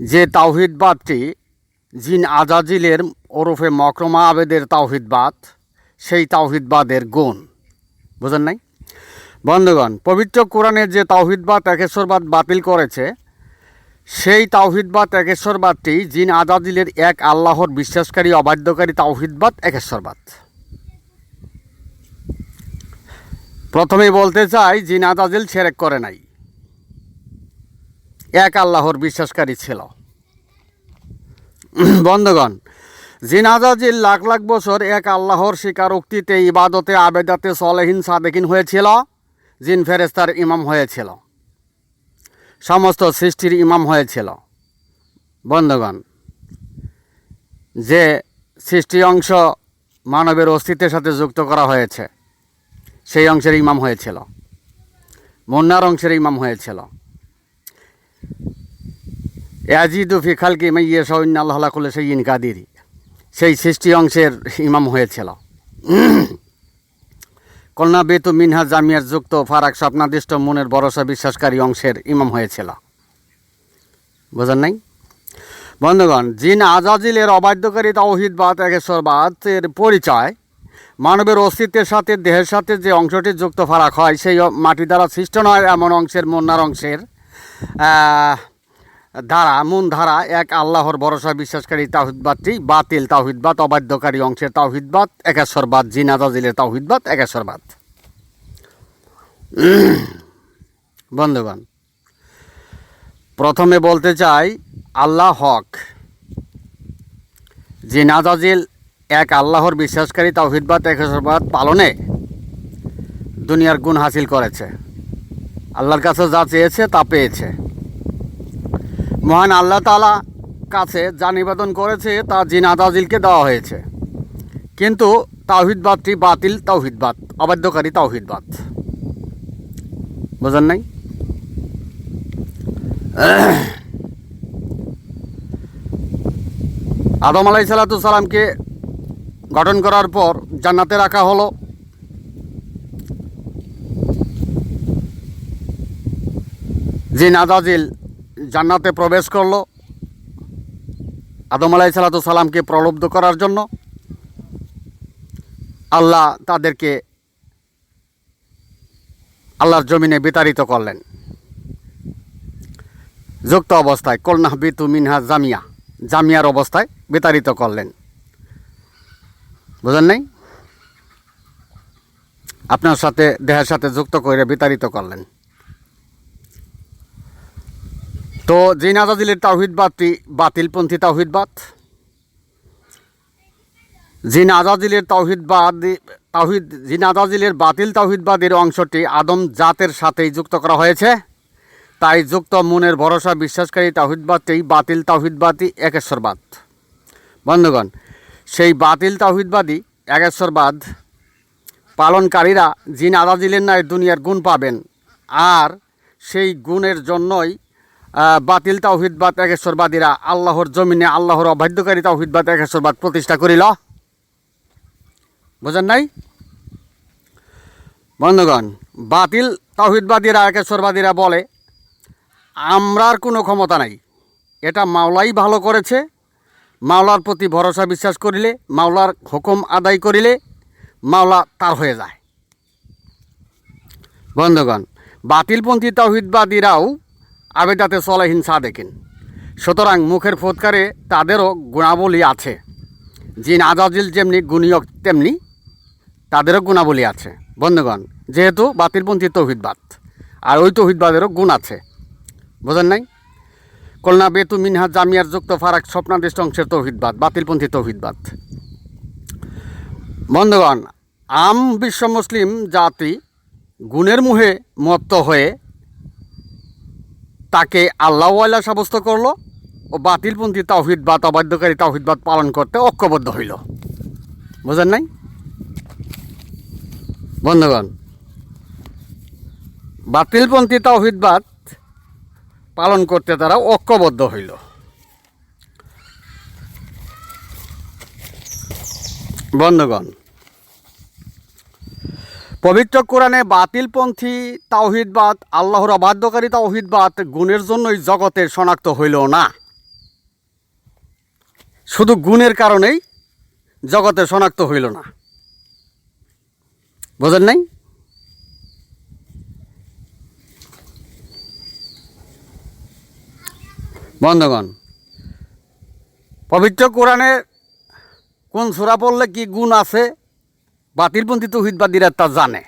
যে তাওহিদবাদটি জিন আজাজিলের ওরফে মকরমা আবেদের তাওহিদবাদ, সেই তাওহিদবাদের গুণ। বুঝেন নাই? বন্ধুগণ, পবিত্র কোরআনের যে তাওহিদবাদ, একেশ্বরবাদ বাতিল করেছে, সেই তাওহিদবাদ, একেশ্বরবাদটি জিন আজাজিলের এক আল্লাহর বিশ্বাসকারী, অবাধ্যকারী তাওহিদবাদ, একেশ্বরবাদ। প্রথমে বলতে চাই, জিন আজাজিল ছেড়েক করে নাই। এক আল্লাহর বিশ্বাসকারী ছিল। বন্ধগণ জিনাজাজিল লাখ লাখ বছর এক আল্লাহর স্বীকারোক্তিতে, ইবাদতে, আবেদাতে, সলেহীন, সাদেকিন হয়েছিল, জিন ফেরেস্তার ইমাম হয়েছিল। সমস্ত সৃষ্টির ইমাম হয়েছিল। বন্ধগণ, যে সৃষ্টি অংশ মানবের অস্তিত্বের সাথে যুক্ত করা হয়েছে, সেই অংশের ইমাম হয়েছিল। মুন্নার অংশের ইমাম হয়েছিল। ইয়াজিদু ফি খালকি মাইয়ে সৈন্য আল্লাহ করলে সেই ইন কাদিরি। সেই সৃষ্টি অংশের ইমাম হয়েছিল। কলনা বেতু মিনহা জামিয়ার যুক্ত ফারাক স্বপ্নাদিষ্ট মনের ভরসা বিশ্বাসকারী অংশের ইমাম হয়েছিল। বোঝেন নাই? বন্ধুগণ, জিন আজাজিলের অবাধ্যকারী তাওহিদবাদ একেশ্বরবাদের পরিচয়, মানবের অস্তিত্বের সাথে, দেহের সাথে যে অংশটি যুক্ত ফারাক হয়, সেই মাটি দ্বারা সৃষ্ট নয়, এমন অংশের মন্নার অংশের ধারা, মূল ধারা, এক আল্লাহর ভরসা, বিশ্বাসকারী তাহিদবাদটি বাতিল তাহিদবাদ অবাধ্যকারী অংশের তাহিদবাদ একেশ্বরবাদ জিনাজাজিলের তাহিদবাদ একেশ্বরবাদ বন্ধুগণ, প্রথমে বলতে চাই, আল্লাহ হক। জিনাজাজিল এক আল্লাহর বিশ্বাসকারী তাহিদবাদ একেশ্বরবাদ পালনে দুনিয়ার গুণ হাসিল করেছে। আল্লাহর কাছে যা চেয়েছে তা পেয়েছে। মহান আল্লাহ তালা কাছে যা নিবেদন করেছে তা জিন আদাজিলকে দেওয়া হয়েছে। কিন্তু তাওহিদবাদটি বাতিল তাওহিদবাদ, অবাধ্যকারী তাওহিদবাদ। বুঝেন নাই? আদম আলাই সালাতামকে গঠন করার পর জান্নাতে রাখা হলো। জিন আদাজিল জান্নাতে প্রবেশ করল, আদম আলাই সালাতু সালামকে প্রলব্ধ করার জন্য, আল্লাহ তাদেরকে আল্লাহর জমিনে বিতাড়িত করলেন। যুক্ত অবস্থায় কলনাহ বিতু মিনহা জামিয়া, জামিয়ার অবস্থায় বিতাড়িত করলেন। বুঝেন নাই? আপনার সাথে, দেহের সাথে যুক্ত করে বিতাড়িত করলেন। তো জিনাজাজিলের তাওহিদবাদটি বাতিলপন্থী তাওহিদবাদ জিন আজাজিলের তাওহিদবাদ তাওহিদ জিন আজাজিলের বাতিল তাওহিদবাদের অংশটি আদম জাতের সাথেই যুক্ত করা হয়েছে। তাই যুক্ত মনের ভরসা বিশ্বাসকারী তাওহিদবাদটি বাতিল তাওহিদবাদী একেশ্বরবাদ বন্ধুগণ, সেই বাতিল তাওহিদবাদী একেশ্বরবাদ পালনকারীরা জিন আজাজিলের ন্যায় দুনিয়ার গুণ পাবেন, আর সেই গুণের জন্যই বাতিল তাওহিদবাদ একেশ্বরবাদীরা আল্লাহর জমিনে আল্লাহর অবাধ্যকারী তাওহিদবাদ একেশ্বরবাদ প্রতিষ্ঠা করিল। বুঝেন নাই? বন্ধুগণ, বাতিল তাওহিদবাদীরা একেশ্বরবাদীরা বলে, আমরার কোনো ক্ষমতা নাই। এটা মাওলাই ভালো করেছে। মাওলার প্রতি ভরসা বিশ্বাস করিলে, মাওলার হুকুম আদায় করিলে, মাওলা তার হয়ে যায়। বন্ধুগণ, বাতিলপন্থী তাওহিদবাদীরাও আবেদাতে সলাহীন দেখেন। সুতরাং মুখের ফোৎকারে তাদেরও গুণাবলী আছে। জিন আজাজিল যেমনি গুণীয়ক তেমনি তাদেরও গুণাবলী আছে। বন্ধুগণ, যেহেতু বাতিলপন্থী তৌহিদবাদ, আর ওই তৌহিদবাদেরও গুণ আছে। বোঝেন নাই? কলনা বেতু মিনহা জামিয়ার যুক্ত ফারাক স্বপ্নাদিষ্ট অংশের তৌহিদবাদ, বাতিলপন্থী তৌহিদবাদ। বন্ধুগণ, আম বিশ্ব মুসলিম জাতি গুণের মুহে মত্ত হয়ে তাকে আল্লাহ আল্লাহওয়ালা সাব্যস্ত করল ও বাতিলপন্থী তাওহিদবাদ অবাধ্যকারী তাওহিদবাদ পালন করতে ঐক্যবদ্ধ হইল। বুঝেন নাই? বন্ধুগণ, বাতিলপন্থী তাওহিদবাদ পালন করতে তারা ঐক্যবদ্ধ হইল। বন্ধুগণ পবিত্র কোরআনে বাতিলপন্থী তাওহিদবাদ, আল্লাহর অবাধ্যকারী তাওহিদবাদ গুণের জন্যই জগতে শনাক্ত হইল না। শুধু গুণের কারণেই জগতে শনাক্ত হইল না। বোঝেন নাই? বন্ধগণ, পবিত্র কোরআনে কোন সুরা পড়লে কি গুণ আছে? বাতিলপন্থী তো তৌহিদবাদীরা তা জানে।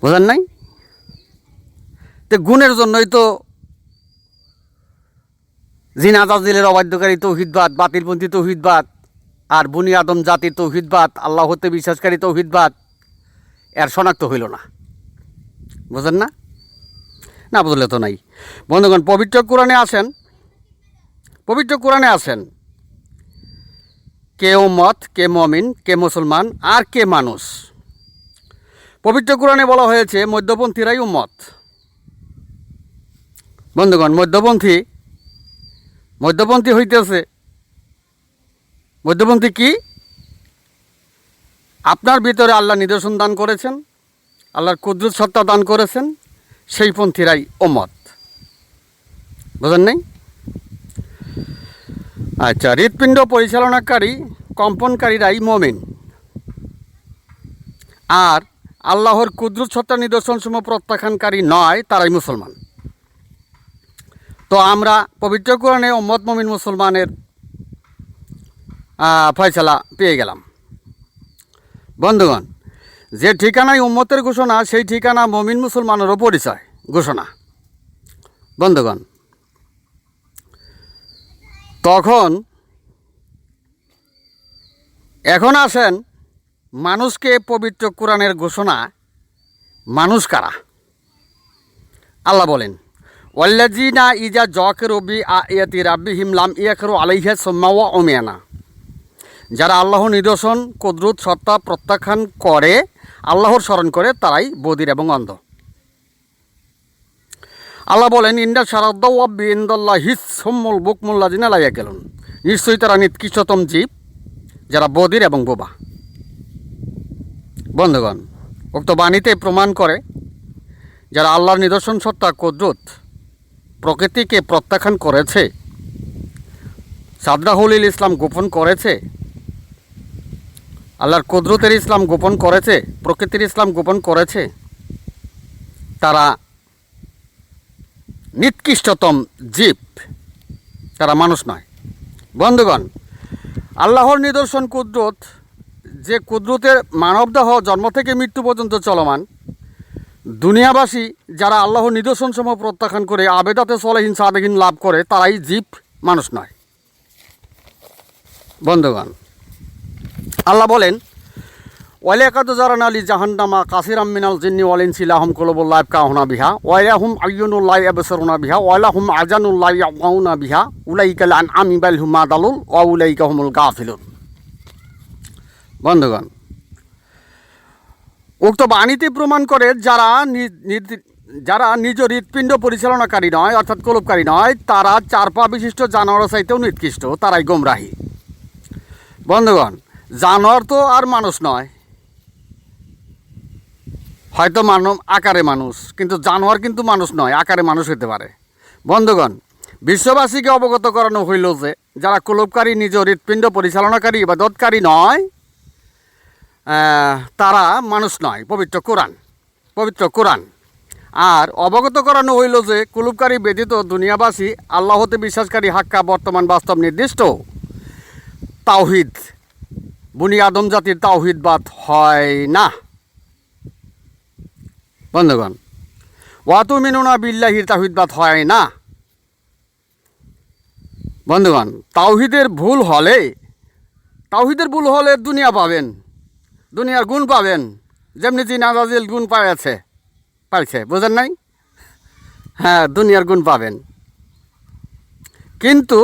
বোঝেন নাই? তো গুণের জন্যই তো জিনা জাজিলের অবাধ্যকারী তৌহিদবাদ, বাতিলপন্থী তৌহিদবাদ, আর বুনি আদম জাতির তৌহিদবাদ আল্লাহ হতে বিশ্বাসকারী তৌহিদবাদ, এর শনাক্ত হইল না। বুঝেন না? না বুঝলে তো নাই। বন্ধুগণ, পবিত্র কোরআনে আসেন, পবিত্র কোরআনে আসেন কে উম্মত কে মমিন, কে মুসলমান, আর কে মানুষ। পবিত্র কোরআনে বলা হয়েছে, মধ্যপন্থীরাই উম্মত। বন্ধুগণ, মধ্যপন্থী মধ্যপন্থী হইতেছে, মধ্যপন্থী কি? আপনার ভিতরে আল্লাহ নিদর্শন দান করেছেন, আল্লাহর কুদরত সত্তা দান করেছেন, সেই পন্থীরাই ওমত বুঝেন নাই? আচ্ছা হৃৎপিণ্ড পরিচালনাকারী, কম্পনকারীরাই মমিন। আর আল্লাহর কুদরত সত্তা নিদর্শনসমূহ প্রত্যাখ্যানকারী নয়, তারাই মুসলমান। তো আমরা পবিত্র কোরআনে ওম্মদ মমিন মুসলমানের ফয়সালা পেয়ে গেলাম। বন্ধুগণ, যে ঠিকানায় উম্মতের ঘোষণা, সেই ঠিকানা মমিন মুসলমানেরও পরিচয় ঘোষণা। বন্ধুগণ তখন এখন আসেন মানুষকে পবিত্র কোরআনের ঘোষণা, মানুষ কারা? আল্লাহ বলেন ওয়াল্লাজিনা ইজা জকের রবি আয়াতি রাব্বি হিমলাম ইয়াকরু আলাইহা সোম্মাওয়া ওমিয়ানা যারা আল্লাহ নিদর্শন, কুদরত, সত্তা প্রত্যাখ্যান করে, আল্লাহর স্মরণ করে, তারাই বদির এবং অন্ধ। আল্লাহ বলেন ইন্ডা সারাদ্দাওয়াব্বি ইন্দাল্লাহ হিস সম্মুল বুকমুল্লা জিনা লাইয়া গেলুন নিশ্চয়ই তারা নিৎকৃষ্টতম জীব, যারা বদির এবং বোবা। বন্ধুগণ, উক্ত বাণীতে প্রমাণ করে যারা আল্লাহর নিদর্শন সত্তা কুদরত প্রকৃতিকে প্রত্যাখ্যান করেছে সাদ্দাহুল ইসলাম গোপন করেছে, আল্লাহর কুদরতের ইসলাম গোপন করেছে, প্রকৃতির ইসলাম গোপন করেছে, তারা নিকৃষ্টতম জীব। তারা মানুষ নয়। বন্ধুগণ, আল্লাহর নিদর্শন কুদরত, যে কুদরতের মানবদেহ জন্ম থেকে মৃত্যু পর্যন্ত চলমান, দুনিয়াবাসী যারা আল্লাহর নিদর্শনসমূহ প্রত্যাখ্যান করে আবেদাতে সলেহীন সাদেহীন লাভ করে, তারাই জীব, মানুষ নয়। বন্ধুগণ, আল্লাহ বলেন ওয়ালিয়াকাত জারান আলী জাহান্নামা কাসির আমিনাল জিন্নি ওয়ালিন সিলাহম কলবুল্লাহ কাহনা বিহা। ওয়ালাহুম আইয়ুনুল্লাহ এবসরুনা বিহা। ওয়ালাহুম আজানুল্লাহ ইয়াউনা বিহা। উলাইকাল আন আমিবাল হুমা দালুল ওয়া উলাইকা হুমুল গাফিলুন। বন্ধুগণ, উক্ত বাণীতে প্রমাণ করে যারা যারা নিজ হৃৎপিণ্ড পরিচালনাকারী নয়, অর্থাৎ কলবকারী নয়, তারা চার পা বিশিষ্ট জানোয়ার চাইতেও নিকৃষ্ট, তারাই গোমরাহী। বন্ধুগণ, জানোয়ার তো আর মানুষ নয়। হয়তো মানব আকারে মানুষ, কিন্তু জানোয়ার কিন্তু মানুষ নয়, আকারে মানুষ হতে পারে। বন্ধুগণ, বিশ্ববাসীকে অবগত করানো হইল যে, যারা কুলবকারী নিজ হৃৎপিণ্ড পরিচালনাকারী ইবাদতকারী নয় তারা মানুষ নয়, পবিত্র কোরআন পবিত্র কোরআন। আর অবগত করানো হইল যে, কুলুপকারী ব্যতীত দুনিয়াবাসী আল্লাহতে বিশ্বাসকারী, হাক্কা, বর্তমান বাস্তব, নির্দিষ্ট তাওহিদ বুনি আদম জাতির তাওহিদবাদ হয় না। বন্ধুগণ ওয়াতু মিনুনা বিল্লাহির তাওহিদবাদ হয় না। বন্ধুগণ, তাওহিদের ভুল হলে, তাওহিদের ভুল হলে দুনিয়া পাবেন, দুনিয়ার গুণ পাবেন, যেমনি জিনা রাজিল গুণ পাইছে পাইছে, বুঝেন নাই? হ্যাঁ দুনিয়ার গুণ পাবেন। কিন্তু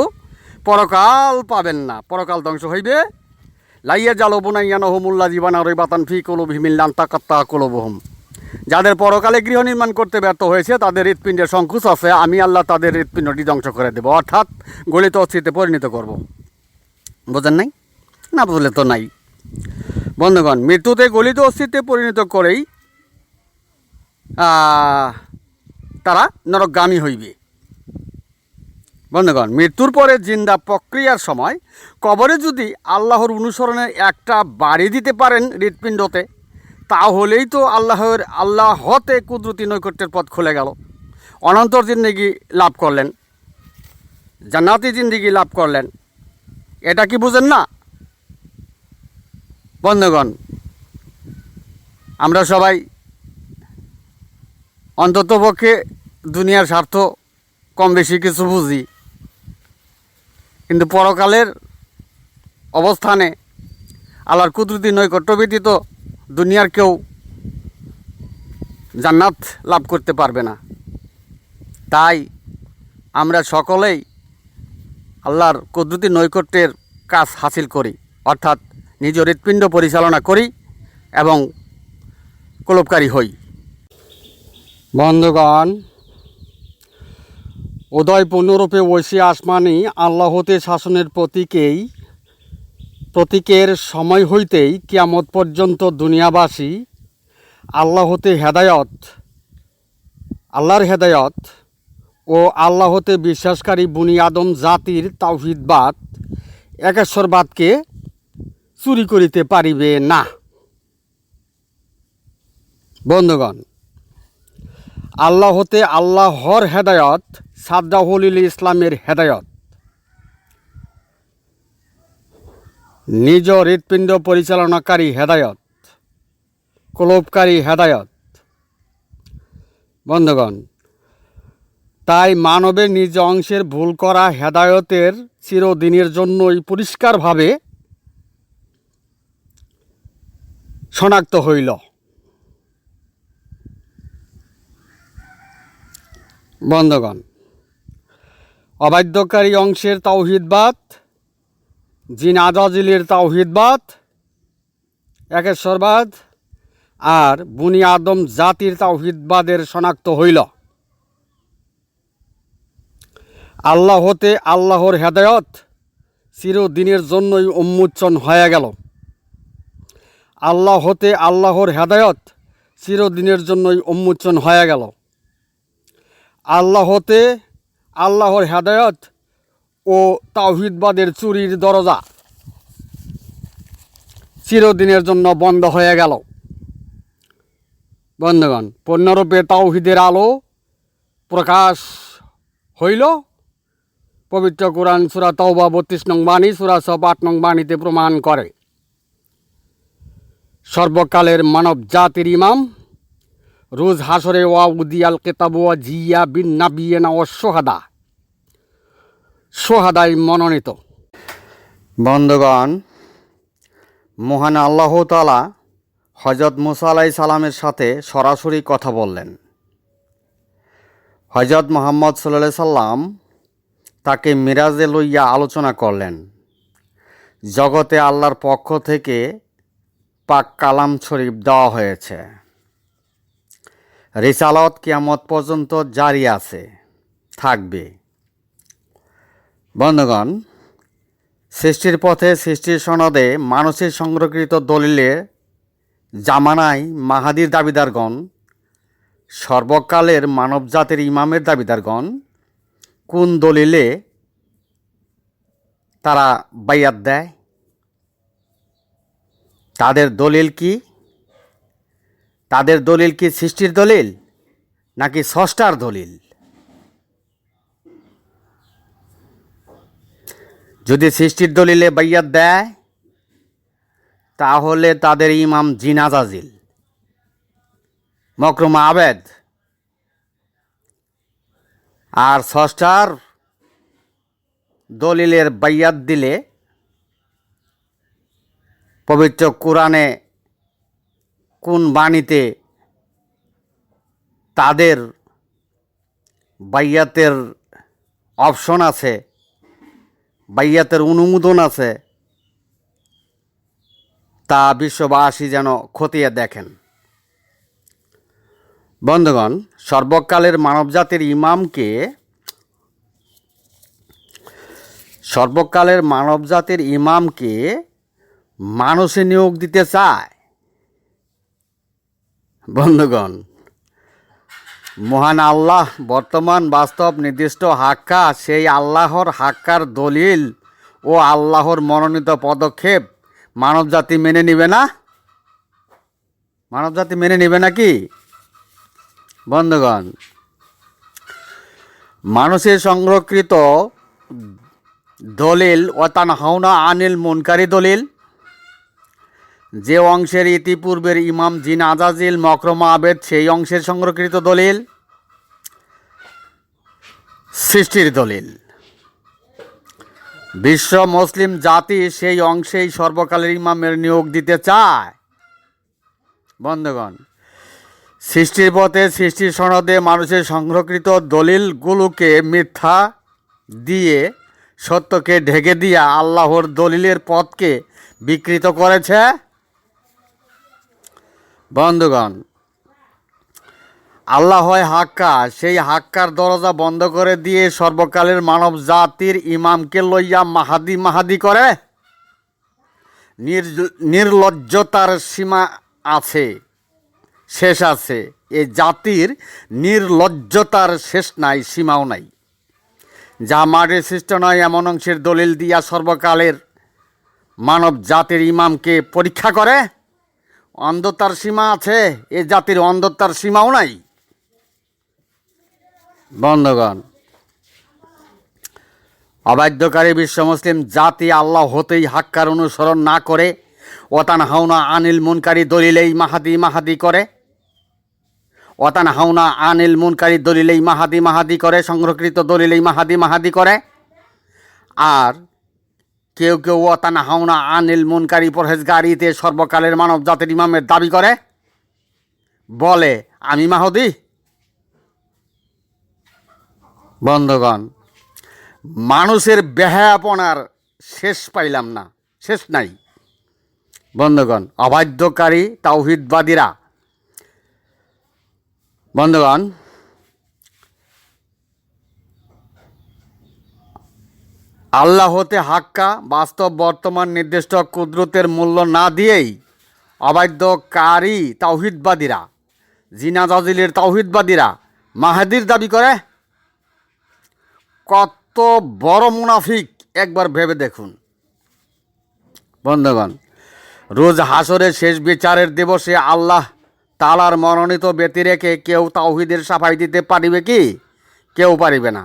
পরকাল পাবেন না, পরকাল ধ্বংস হইবে। লাইয়া জালো বুনাইয়ানো হোমুল্লা জীবানা রই বাতান ফি কলো ভিমিল্লান তাকাত্তা কলো বহম যাদের পরকালে গৃহ নির্মাণ করতে ব্যর্থ হয়েছে, তাদের হৃৎপিণ্ডের সংকুচ আছে। আমি আল্লাহ তাদের হৃৎপিণ্ডটি ধ্বংস করে দেবো। অর্থাৎ গলিত অস্থিতে পরিণত করব। বোঝেন নাই? না বুঝলে তো নাই। বন্ধুগণ, মৃত্যুতে গলিত অস্থিতে পরিণত করেই তারা নরকগামী হইবে। বন্ধুগণ, মৃত্যুর পরে জিন্দা প্রক্রিয়ার সময় কবরে যদি আল্লাহর অনুসরণের একটা বাড়ি দিতে পারেন হৃৎপিণ্ডতে তাহলেই তো আল্লাহর আল্লাহ হতে কুদরতি নৈকট্যের পথ খুলে গেল। অনন্তর জিন্দিগি লাভ করলেন। জান্নাতি জিন্দিগি লাভ করলেন। এটা কি বুঝেন না? বন্ধুগণ, আমরা সবাই অন্ততপক্ষে দুনিয়ার স্বার্থ কম বেশি কিছু বুঝি। কিন্তু পরকালের অবস্থানে আল্লাহর কুদরতি নৈকট্য ব্যতীত দুনিয়ার কেউ জান্নাত লাভ করতে পারবে না। তাই আমরা সকলেই আল্লাহর কুদরতি নৈকট্যের কাজ হাসিল করি, অর্থাৎ নিজ হৃৎপিণ্ড পরিচালনা করি এবং কলপকারী হই। বন্ধুগণ উদয় পূর্ণরূপে ঐশী আসমানি আল্লাহতে শাসনের প্রতীকেই প্রতীকের সময় হইতেই কিয়ামত পর্যন্ত দুনিয়াবাসী আল্লাহতে হেদায়ত, আল্লাহর হেদায়ত ও আল্লাহতে বিশ্বাসকারী বুনি আদম জাতির তাওহিদবাদ একেশ্বরবাদকে চুরি করিতে পারিবে না। বন্ধুগণ আল্লাহ হতে আল্লাহর হেদায়ত সাদ্দাহুল ইসলামের হেদায়ত নিজ হৃৎপিণ্ড পরিচালনাকারী হেদায়ত কলবকারী হেদায়ত। বন্ধুগণ, তাই মানবের নিজ অংশের ভুল করা হেদায়তের চিরদিনের জন্যই পরিষ্কারভাবে শনাক্ত হইল। বন্ধগণ অবাধ্যকারী অংশের তাওহিদবাদ জিন আজাজিলের তাওহিদবাদ একেশ্বরবাদ আর বুনি আদম জাতির তাওহিদবাদের শনাক্ত হইল। আল্লাহ হতে আল্লাহর হেদায়ত চিরদিনের জন্যই উন্মোচন হয়ে গেল। আল্লাহ হতে আল্লাহর হেদায়ত চিরদিনের জন্যই উন্মোচন হয়ে গেল। আল্লাহ হতে আল্লাহর হেদায়ত ও তাওহিদবাদের চুরির দরজা। চিরদিনের জন্য বন্ধ হয়ে গেল। বন্ধুগণ পূর্ণরূপে তাওহিদের আলো প্রকাশ হইল। পবিত্র কোরআন সুরা তওবা বত্রিশ নং বাণী, সুরা সব আট নং বাণীতে প্রমাণ করে। সর্বকালের মানব জাতির ইমাম রোজ হাসরে ওয়া উদিয়াল কেতাব ওয়া জিয়া বিন নাবিয়েনা ও সোহাদা সোহাদাই মনোনীত। বন্ধুগণ, মহান আল্লাহ তালা হজরত মুসা আলাই সালামের সাথে সরাসরি কথা বললেন। হজরত মোহাম্মদ সাল্লাহ সাল্লাম তাকে মিরাজে লইয়া আলোচনা করলেন। জগতে আল্লাহর পক্ষ থেকে পাক কালাম শরীফ দেওয়া হয়েছে। রিসালত কিয়ামত পর্যন্ত জারি আছে, থাকবে। বন্ধুগণ, সৃষ্টির পথে, সৃষ্টির সনদে মানুষের সংরক্ষিত দলিলে জামানায় মাহাদির দাবিদারগণ, সর্বকালের মানবজাতির ইমামের দাবিদারগণ, কোন দলিলে তারা বাইয়াত দেয়? তাদের দলিল কি? তাদের দলিল কি সৃষ্টির দলিল নাকি ষষ্ঠার দলিল? যদি সৃষ্টির দলিলে বাইয়াত দেয়, তাহলে তাদের ইমাম জিনাজাজিল মকরুমা আবেদ। আর ষষ্ঠার দলিলের বাইয়াত দিলে পবিত্র কোরআনে কোন বাণীতে তাদের বাইয়াতের অপশন আছে? বাইয়াতের অনুমোদন আছে, তা বিশ্ববাসী যেন খতিয়ে দেখেন। বন্ধুগণ, সর্বকালের মানবজাতির ইমামকে, সর্বকালের মানবজাতির ইমামকে মানুষে নিয়োগ দিতে চায়। বন্ধুগণ মহান আল্লাহ বর্তমান বাস্তব নির্দিষ্ট হাক্কা, সেই আল্লাহর হাক্কার দলিল ও আল্লাহর মনোনীত পদক্ষেপ মানবজাতি মেনে নিবে না? মানবজাতি মেনে নিবে নাকি বন্ধুগণ, মানুষের সংরক্ষিত দলিল ওতান হাওনা আনিল মুনকারি দলিল যে অংশের ইতিপূর্বের ইমাম জিন আজাজিল মকরমা আবেদ সেই অংশের সংরক্ষিত দলিল? সৃষ্টির দলিল। বিশ্ব মুসলিম জাতি সেই অংশেই সর্বকালের ইমামের নিয়োগ দিতে চায়। বন্ধুগণ, সৃষ্টির পথে সৃষ্টির সনদে মানুষের সংরক্ষিত দলিলগুলোকে মিথ্যা দিয়ে সত্যকে ঢেকে দিয়া আল্লাহর দলিলের পথকে বিকৃত করেছে। বন্ধুগণ, আল্লাহ হয় হাক্কা সেই হাক্কার দরজা বন্ধ করে দিয়ে সর্বকালের মানব জাতির ইমামকে লইয়া মাহাদি মাহাদি করে। নির্লজ্জতার সীমা আছে, শেষ আছে। এ জাতির নির্লজ্জতার শেষ নাই, সীমাও নাই। যা মাটির সৃষ্ট নয়, এমন অংশের দলিল দিয়া সর্বকালের মানব জাতির ইমামকে পরীক্ষা করে। অন্ধতার সীমা আছে, এ জাতির অন্ধতার সীমাও নাই। বন্ধগণ, অবাধ্যকারী বিশ্ব মুসলিম জাতি আল্লাহ হতেই হাক্কার অনুসরণ না করে ওতান হাওনা আনিল মুনকারী দলিলেই মাহাদি মাহাদি করে ওতান হাওনা আনিল মুনকারী দলিলেই মাহাদি মাহাদি করে, সংরক্ষিত দলিলেই মাহাদি মাহাদি করে, আর কেউ কেউ ওতান হাওনা আনিল মুনকারী পরহেজগারিতে সর্বকালের মানব জাতির ইমামের দাবি করে। বলে, আমি মাহদি? বন্ধগণ, মানুষের বেহায়াপনার শেষ পাইলাম না, শেষ নাই। বন্ধগণ, অবাধ্যকারী তাওহিদবাদীরা, বন্ধগণ আল্লাহ হতে হাক্কা, বাস্তব বর্তমান নির্দিষ্ট কুদরতের মূল্য না দিয়েই অবাধ্যকারী তাওহিদবাদীরা, জিনা জাজিলের তাওহিদবাদীরা মাহাদির দাবি করে। কত বড় মুনাফিক, একবার ভেবে দেখুন। বন্ধুগণ, রোজ হাসরের শেষ বিচারের দিবসে আল্লাহ তালার মনোনীত ব্যতি রেখে কেউ তাওহিদের সাফাই দিতে পারিবে কি? কেউ পারিবে না।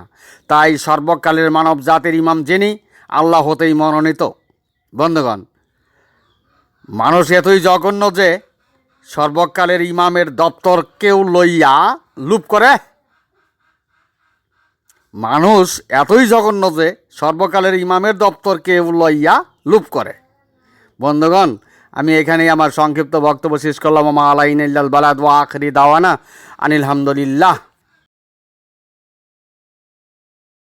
তাই সর্বকালের মানব জাতির ইমাম যিনি, আল্লাহ হতেই মনোনীত। বন্ধুগণ, মানুষ এতই জঘন্য যে সর্বকালের ইমামের দপ্তর কেউ লইয়া লুপ করে। মানুষ এতই জঘন্য যে সর্বকালের ইমামের দপ্তর কেউ লইয়া লুপ করে। বন্ধুগণ, আমি এখানেই আমার সংক্ষিপ্ত বক্তব্য শেষ করলাম। আমা আলাইন বালাদ ওয়া আখরি দাওয়ানা আনিল হামদুলিল্লাহ।